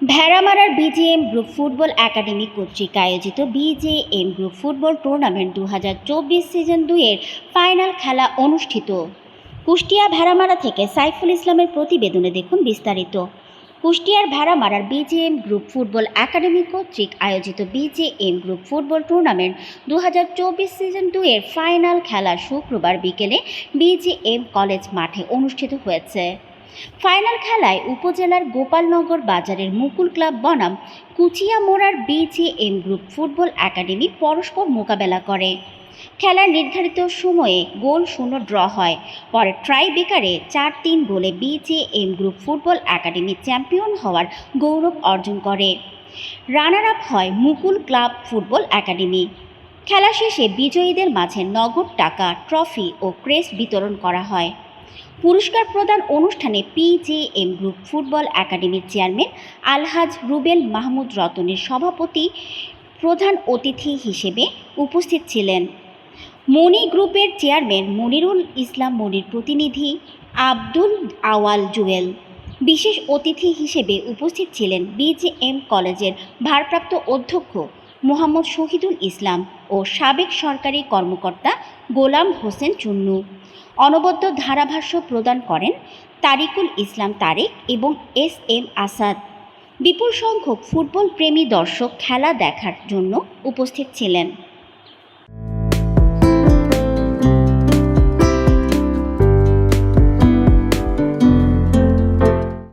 ভেড়ামারার BJM group football academy কর্তৃক আয়োজিত BJM group football tournament দু হাজার চব্বিশ সিজন দুইয়ের ফাইনাল খেলা অনুষ্ঠিত। কুষ্টিয়া ভেড়ামারা থেকে সাইফুল ইসলামের প্রতিবেদনে দেখুন বিস্তারিত। কুষ্টিয়ার ভেড়ামারার বিজেএম গ্রুপ ফুটবল একাডেমি কর্তৃক আয়োজিত বিজেএম গ্রুপ ফুটবল টুর্নামেন্ট দু হাজার চব্বিশ সিজন দুইয়ের ফাইনাল খেলা শুক্রবার বিকেলে বিজেএম কলেজ মাঠে অনুষ্ঠিত হয়েছে। ফাইনাল খেলায় উপজেলার গোপালনগর বাজারের মুকুল ক্লাব বনাম কুচিয়া কুচিয়ামোড়ার বিজেএম গ্রুপ ফুটবল একাডেমি পরস্পর মোকাবেলা করে। খেলার নির্ধারিত সময়ে গোল শূন্য ড্র হয়। পরে ট্রাই বেকারে চার তিন গোলে BJM group football academy champion হওয়ার গৌরব অর্জন করে। রানার আপ হয় মুকুল ক্লাব ফুটবল একাডেমি। খেলা শেষে বিজয়ীদের মাঝে নগদ টাকা, ট্রফি ও ক্রেস্ট বিতরণ করা হয়। পুরস্কার প্রদান অনুষ্ঠানে পিজেএম গ্রুপ ফুটবল একাডেমির চেয়ারম্যান আলহাজ রুবেল মাহমুদ রতনের সভাপতি প্রধান অতিথি হিসেবে উপস্থিত ছিলেন। মনি গ্রুপের চেয়ারম্যান মনিরুল ইসলাম মনির প্রতিনিধি আব্দুল আওয়াল জুয়েল। বিশেষ অতিথি হিসেবে উপস্থিত ছিলেন বিজেএম কলেজের ভারপ্রাপ্ত অধ্যক্ষ মোহাম্মদ শহীদুল ইসলাম ও সাবেক সরকারি কর্মকর্তা গোলাম হোসেন চুন্নু। অনবদ্য ধারাভাষ্য প্রদান করেন তারিকুল ইসলাম তারেক এবং এস এম আসাদ। বিপুল সংখ্যক ফুটবল প্রেমী দর্শক খেলা দেখার জন্য উপস্থিত ছিলেন।